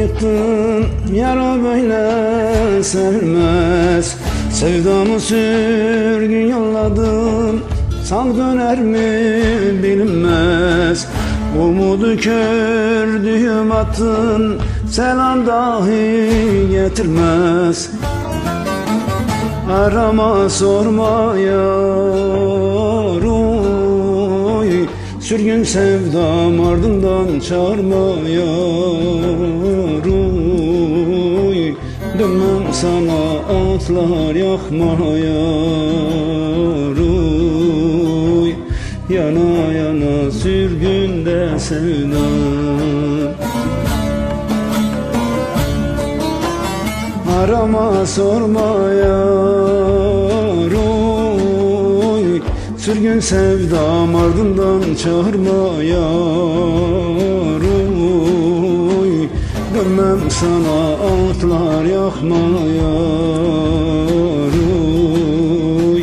yıktın Yara böyle sevilmez Sevdamı sürgün yolladım Sağ döner mi bilinmez. Umudu kördüğüm attın Selam dahi getirmez. Arama sorma yar oy Sürgün sevdam ardından çağırma yar oy Dönmem sana atlar yakma yar oy Yana yana sürgünde sevdam. Arama sorma yar oy Sürgün sevdam ardından çağırma yar oy Dönmem sana atlar yakma yar oy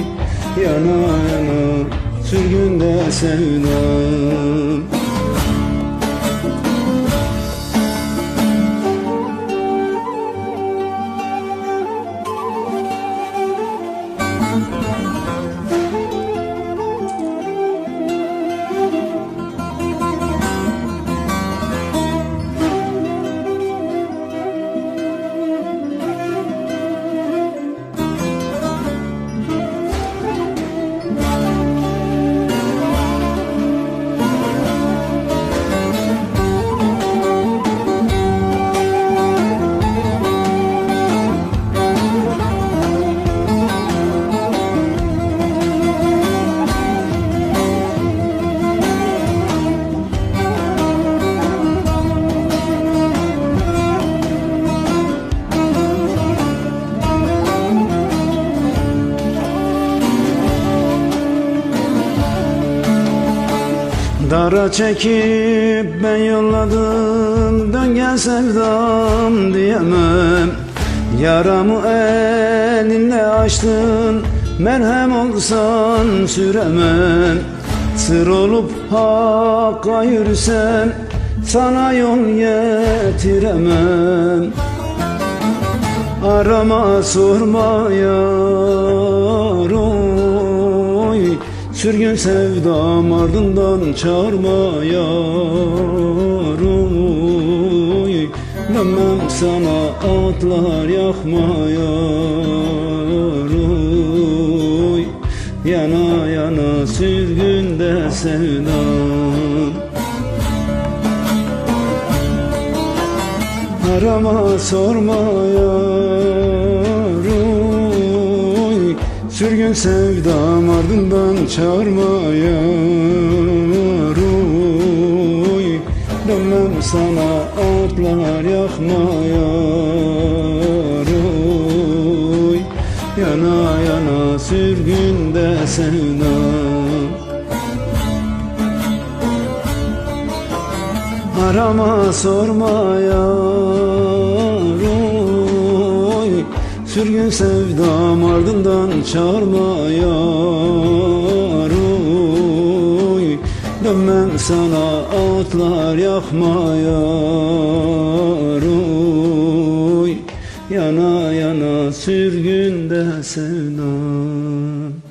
Yana yana sürgünde sevdam Dara çekip ben yolladım Dön gel sevdam diyemem. Yaramı elinle açtın Merhem olsan süremem. Sır olup hakka yürüsem Sana yol getiremem Arama sorma yar oy Sürgün sevdam ardından çağırma yar oy Dönmem sana atlar yakma yar oy Yana yana sürgünde sevdam. Arama sorma yar oy Sürgün sevdam ardından çağırma yar oy Dönmem sana atlar yakma yar oy Yana yana sürgünde sevdam Arama sorma yar oy Sürgün sevdam ardından çağırma yar oy Dönmem sana atlar yakma yar oy Yana yana sürgünde sevdam